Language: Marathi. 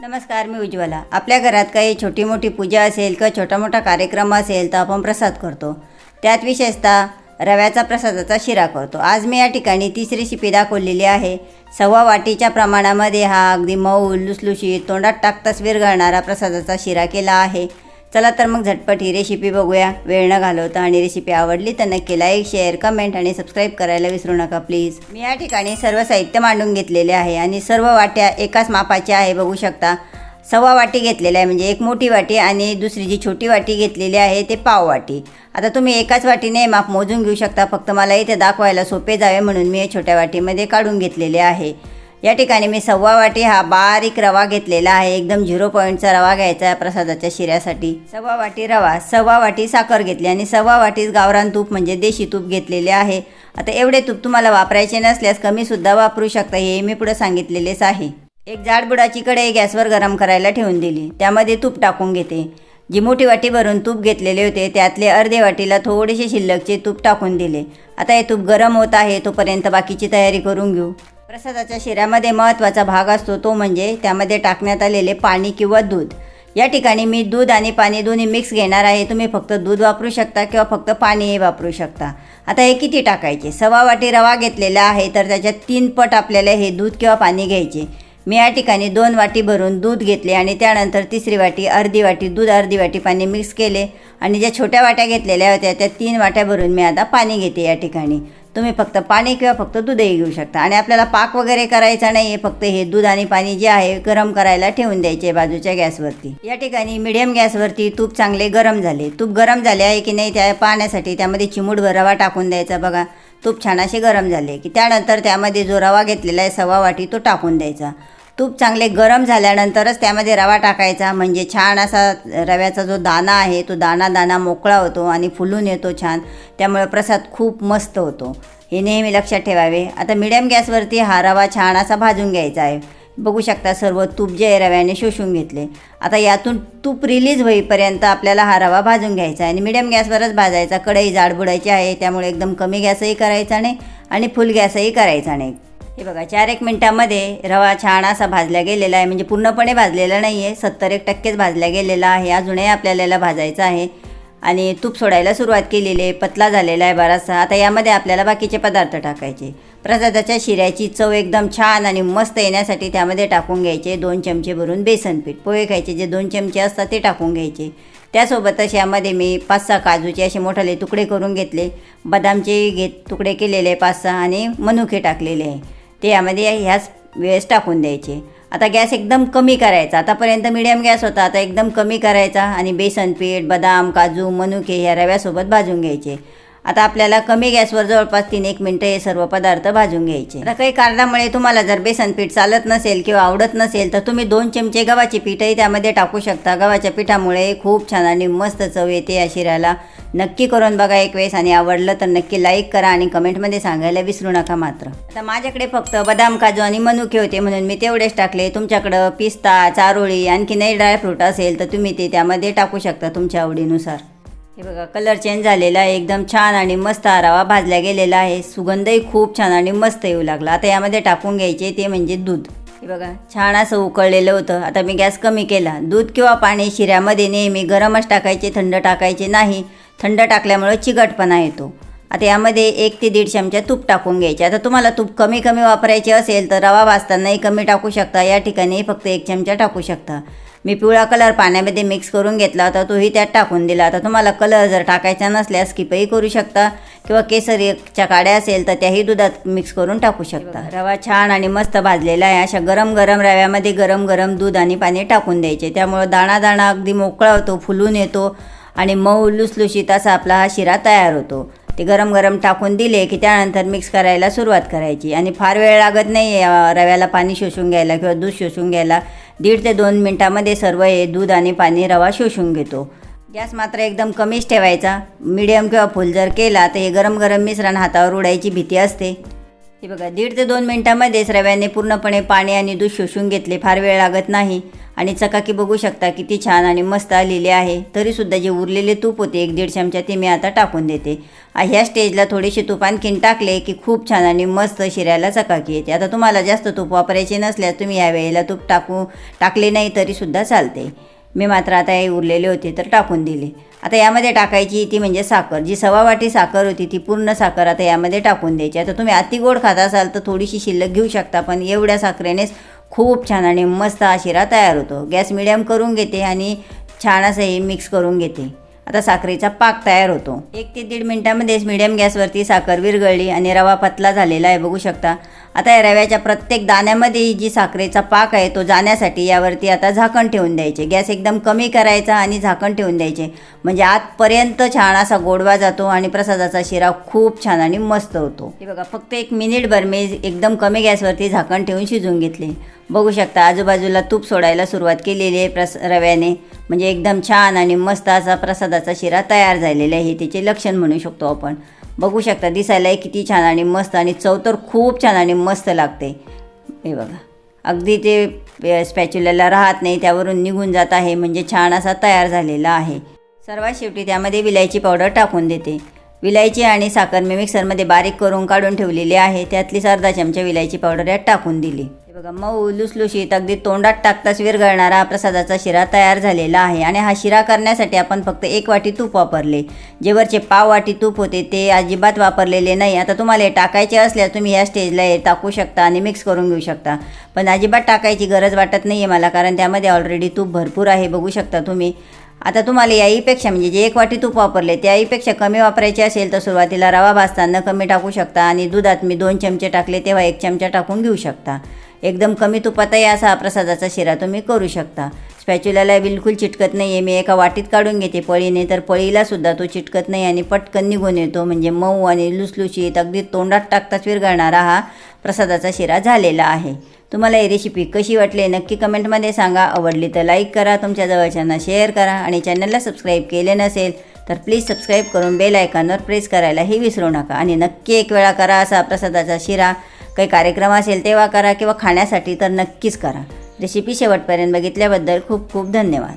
नमस्कार मी उज्ज्वला. आपल्या घरात काही छोटी मोठी पूजा असेल किंवा छोटा मोठा कार्यक्रम असेल तर आपण प्रसाद करतो. त्यात विशेषतः रव्याचा प्रसादाचा शिरा करतो. आज मी या ठिकाणी तिसरी रेसिपी दाखवलेली आहे. सव्वा वाटीच्या प्रमाणामध्ये हा अगदी मऊ लुसलुशीत तोंडात टाकताच विरघळणारा प्रसादाचा शिरा केला आहे. चला तर मग झटपट ही रेसिपी बघूया. वेळ न घालवता आणि रेसिपी आवडली तर नक्की लाईक शेअर कमेंट आणि सबस्क्राईब करायला विसरू नका प्लीज मी या ठिकाणी सर्व साहित्य मांडून घेतलेले आहे आणि सर्व वाट्या एकाच मापाच्या आहे बघू शकता. सव्वा वाटी घेतलेली आहे म्हणजे एक मोठी वाटी आणि दुसरी जी छोटी वाटी घेतलेली आहे ते पाव वाटी. आता तुम्ही एकाच वाटीने माप मोजून घेऊ शकता फक्त मला इथे दाखवायला सोपे जावे म्हणून मी हे छोट्या वाटीमध्ये काढून घेतलेले आहे. या ठिकाणी मी सव्वा वाटी हा बारीक रवा घेतलेला आहे. एकदम झिरो पॉईंटचा रवा घ्यायचा आहे प्रसादाच्या शिऱ्यासाठी. सव्वा वाटी रवा सव्वा वाटी साखर घेतली आणि सव्वा वाटीच गावरान तूप म्हणजे देशी तूप घेतलेले आहे. आता एवढे तूप तुम्हाला वापरायचे नसल्यास कमीसुद्धा वापरू शकता हे मी पुढे सांगितलेलेच आहे. एक जाडबुडाची कढई गॅसवर गरम करायला ठेवून दिली. त्यामध्ये तूप टाकून घेते. जी मोठी वाटी भरून तूप घेतलेले होते त्यातले अर्धे वाटीला थोडेसे शिल्लकचे तूप टाकून दिले. आता हे तूप गरम होत आहे तोपर्यंत बाकीची तयारी करून घेऊ. प्रसादाच्या शिऱ्यामध्ये महत्त्वाचा भाग असतो तो म्हणजे त्यामध्ये टाकण्यात आलेले पाणी किंवा दूध. या ठिकाणी मी दूध आणि पाणी दोन्ही मिक्स घेणार आहे. तुम्ही फक्त दूध वापरू शकता किंवा फक्त पाणीही वापरू शकता. आता हे किती टाकायचे? सव्वा वाटी रवा घेतलेला आहे तर त्याच्यात तीन पट आपल्याला हे दूध किंवा पाणी घ्यायचे. मी या ठिकाणी दोन वाटी भरून दूध घेतले आणि त्यानंतर तिसरी वाटी अर्धी वाटी दूध अर्धी वाटी पाणी मिक्स केले. आणि ज्या छोट्या वाट्या घेतलेल्या होत्या त्या तीन वाट्या भरून मी आता पाणी घेते या ठिकाणी. तुम्ही फक्त पाणी किंवा फक्त दूधही घेऊ शकता. आणि आपल्याला पाक वगैरे करायचा नाही आहे फक्त हे दूध आणि पाणी जे आहे गरम करायला ठेवून द्यायचे बाजूच्या गॅसवरती. या ठिकाणी मिडियम गॅसवरती तूप चांगले गरम झाले. तूप गरम झाले आहे की नाही त्या पाहण्यासाठी त्यामध्ये चिमूटभर रवा टाकून द्यायचा बघा. तूप छान असे गरम झाले की त्यानंतर त्यामध्ये जो रवा घेतलेला आहे सवा वाटी तो टाकून द्यायचा. तूप चांगले गरम झाल्यानंतरच त्यामध्ये रवा टाकायचा. म्हणजे छान असा रव्याचा जो दाणा आहे तो दाणा दाणा मोकळा होतो आणि फुलून येतो छान. त्यामुळे प्रसाद खूप मस्त होतो. हे नेहमी लक्षात ठेवावे. आता मिडियम गॅसवरती हा रवा छान असा भाजून घ्यायचा आहे. बघू शकता सर्व तूप जे आहे रव्याने शोषून घेतले. आता यातून तूप रिलीज होईपर्यंत आपल्याला हा रवा भाजून घ्यायचा आहे. आणि मिडियम गॅसवरच भाजायचा. कढई जाड बुडायची आहे त्यामुळे एकदम कमी गॅसही करायचा नाही आणि फुल गॅसही करायचा नाही. हे बघा चार एक मिनटामध्ये रवा छान असा भाजला गेलेला आहे. म्हणजे पूर्णपणे भाजलेला नाही आहे सत्तर एक टक्केच भाजला गेलेला आहे. अजूनही आपल्याला याला भाजायचं आहे. आणि तूप सोडायला सुरुवात केलेली आहे पतला झालेला आहे बराचसा. आता यामध्ये आपल्याला बाकीचे पदार्थ टाकायचे. प्रसादाच्या शिऱ्याची चव एकदम छान आणि मस्त येण्यासाठी त्यामध्ये टाकून घ्यायचे दोन चमचे भरून बेसन पीठ. पोहे खायचे जे दोन चमचे असतात ते टाकून घ्यायचे. त्यासोबतच यामध्ये मी पाच सहा काजूचे असे मोठाले तुकडे करून घेतले. बदामचे घेत तुकडे केलेले पाच सहा आणि मनुके टाकलेले आहे. ते यामध्ये ह्याच वेळेस टाकून द्यायचे. आता गॅस एकदम कमी करायचा. आतापर्यंत मिडियम गॅस होता. आता एकदम कमी करायचा आणि बेसन पीठ बदाम काजू मनुके ह्या रव्यासोबत भाजून घ्यायचे. आता आपल्याला कमी गॅसवर जवळपास तीन एक मिनटं हे सर्व पदार्थ भाजून घ्यायचे. आता काही कारणामुळे तुम्हाला जर बेसन पीठ चालत नसेल किंवा आवडत नसेल तर तुम्ही दोन चमचे गव्हाचे पीठही त्यामध्ये टाकू शकता. गव्हाच्या पिठामुळे खूप छान आणि मस्त चव येते या शिऱ्याला नक्की करून बघा एक वेळेस आणि आवडलं तर नक्की लाईक करा आणि कमेंटमध्ये सांगायला विसरू नका मात्र. आता माझ्याकडे फक्त बदाम काजू आणि मनुके होते म्हणून मी तेवढेच टाकले. तुमच्याकडं पिस्ता चारोळी आणखी नाही ड्रायफ्रूट असेल तर तुम्ही ते त्यामध्ये टाकू शकता तुमच्या आवडीनुसार. हे बघा कलर चेंज झालेला आहे. एकदम छान आणि मस्त आरावा भाजला गेलेला आहे. सुगंधही खूप छान आणि मस्त येऊ लागला. आता यामध्ये टाकून घ्यायचे ते म्हणजे दूध. हे बघा छान असं उकळलेलं होतं. आता मी गॅस कमी केला. दूध किंवा पाणी शिऱ्यामध्ये नेहमी गरमच टाकायचे थंड टाकायचे नाही. थंड टाकल्यामुळे चिकटपणा येतो. आता यामध्ये एक ते दीड चमचा तूप टाकून घ्यायचे. आता तुम्हाला तूप कमी कमी वापरायचे असेल तर रवा भाजतानाही कमी टाकू शकता. या ठिकाणी फक्त एक चमचा टाकू शकता. मी पिवळा कलर पाण्यामध्ये मिक्स करून घेतला होता तोही त्यात टाकून दिला. आता तुम्हाला कलर जर टाकायचा नसल्यास स्किपही करू शकता किंवा केसरीच्या काड्या असेल तर त्याही दुधात मिक्स करून टाकू शकता. रवा छान आणि मस्त भाजलेला आहे. अशा गरम गरम रव्यामध्ये गरम गरम दूध आणि पाणी टाकून द्यायचे. त्यामुळं दाणा दाणा अगदी मोकळा होतो फुलून येतो आणि मऊ लुसलुशीत असा आपला हा शिरा तयार होतो. ते गरम गरम टाकून दिले की त्यानंतर मिक्स करायला सुरुवात करायची. आणि फार वेळ लागत नाही रव्याला पाणी शोषून घ्यायला किंवा दूध शोषून घ्यायला. दीड ते दोन मिनटामध्ये सर्व हे दूध आणि पाणी रवा शोषून घेतो. गॅस मात्र एकदम कमीच ठेवायचा. मीडियम किंवा फुल जर केला तर हे गरम गरम मिश्रण हातावर उडायची भीती असते. हे बघा दीड ते दोन मिनटामध्येच रव्याने पूर्णपणे पाणी आणि दूध शोषून घेतले. फार वेळ लागत नाही. आणि चकाकी बघू शकता किती छान आणि मस्त आलेली आहे. तरीसुद्धा जे उरलेले तूप होते एक दीड चमचा ते मी आता टाकून देते. ह्या स्टेजला थोडीशी तूप आणखीन टाकले की खूप छान आणि मस्त शिऱ्याला चकाकी येते. आता तुम्हाला जास्त तूप वापरायचे नसल्यास तुम्ही या वेळेला तूप टाकू टाकले नाही तरीसुद्धा चालते. मी मात्र आता हे उरलेले होते तर टाकून दिले. आता यामध्ये टाकायची ती म्हणजे साखर. जी सवा वाटी साखर होती ती पूर्ण साखर आता यामध्ये टाकून द्यायची. आता तुम्ही अति गोड खात असाल तर थोडीशी शिल्लक घेऊ शकता पण एवढ्या साखरेनेच खूप छान आणि मस्त हा शिरा तयार होतो. गॅस मिडियम करून घेते आणि छान असं हे मिक्स करून घेते. आता साखरेचा पाक तयार होतो. एक ते दीड मिनटामध्येच मिडियम गॅसवरती साखर विरघळली आणि रवा पतला झालेला आहे. बघू शकता आता या रव्याच्या प्रत्येक दाण्यामध्ये जी साखरेचा पाक आहे तो जाण्यासाठी यावरती आता झाकण ठेवून द्यायचे. गॅस एकदम कमी करायचा आणि झाकण ठेवून द्यायचे. म्हणजे आतपर्यंत छान असा गोडवा जातो आणि प्रसादाचा शिरा खूप छान आणि मस्त होतो. हे बघा फक्त एक मिनिटभर मी एकदम कमी गॅसवरती झाकण ठेवून शिजून घेतले. बघू शकता आजूबाजूला तूप सोडायला सुरुवात केलेली आहे प्रस रव्याने. म्हणजे एकदम छान आणि मस्त असा प्रसादाचा शिरा तयार झालेला आहे हे त्याचे लक्षण म्हणू शकतो आपण. बघू शकता दिसायलाही किती छान आणि मस्त आणि चव तर खूप छान आणि मस्त लागते. हे बघा. अगदी ते स्पॅच्युल्याला राहत नाही त्यावरून निघून जात आहे म्हणजे छान असा तयार झालेला आहे. सर्वात शेवटी त्यामध्ये विलायची पावडर टाकून देते. विलायची आणि साखर मी मिक्सरमध्ये बारीक करून काढून ठेवलेली आहे त्यातलीच अर्धा चमचा विलायची पावडर यात टाकून दिली. बघा मऊ लुसलुशीत अगदी तोंडात टाकताच विरघळणारा हा प्रसादाचा शिरा तयार झालेला आहे आणि हा शिरा करण्यासाठी आपण फक्त एक वाटी तूप वापरले. जेवरचे पाव वाटी तूप होते ते अजिबात वापरलेले नाही. आता तुम्हाला हे टाकायचे असल्यास तुम्ही या स्टेजला हे टाकू शकता आणि मिक्स करून घेऊ शकता. पण अजिबात टाकायची गरज वाटत नाही आहे मला कारण त्यामध्ये ऑलरेडी तूप भरपूर आहे बघू शकता तुम्ही. आता तुम्हाला याहीपेक्षा म्हणजे जे एक वाटी तूप वापरले त्याहीपेक्षा कमी वापरायचे असेल तर सुरुवातीला रवा भाजताना कमी टाकू शकता आणि दुधात मी दोन चमचे टाकले तेव्हा एक चमचा टाकून घेऊ शकता. एकदम कमी तुपातही असा हा प्रसादाचा शिरा तुम्ही करू शकता. स्पॅच्युलाला बिलकुल चिटकत नाही आहे मी एका वाटीत काढून घेते पळीने तर पळीलासुद्धा तो चिटकत नाही आणि पटकन निघून येतो. म्हणजे मऊ आणि लुसलुशीत अगदी तोंडात टाकताच विरघळणारा हा प्रसादाचा शिरा झालेला आहे. तुम्हाला ही रेसिपी कशी वाटली नक्की कमेंटमध्ये सांगा. आवडली तर लाईक करा तुमच्या जवळच्यांना शेअर करा आणि चॅनलला सबस्क्राईब केले नसेल तर प्लीज सबस्क्राईब करून बेल आयकॉनवर प्रेस करायलाही विसरू नका. आणि नक्की एक वेळा करा असा प्रसादाचा शिरा. काही कार्यक्रम असेल तेव्हा करा किंवा खाण्यासाठी तर नक्कीच करा. रेसिपी शेवटपर्यंत बघितल्याबद्दल खूप खूप धन्यवाद.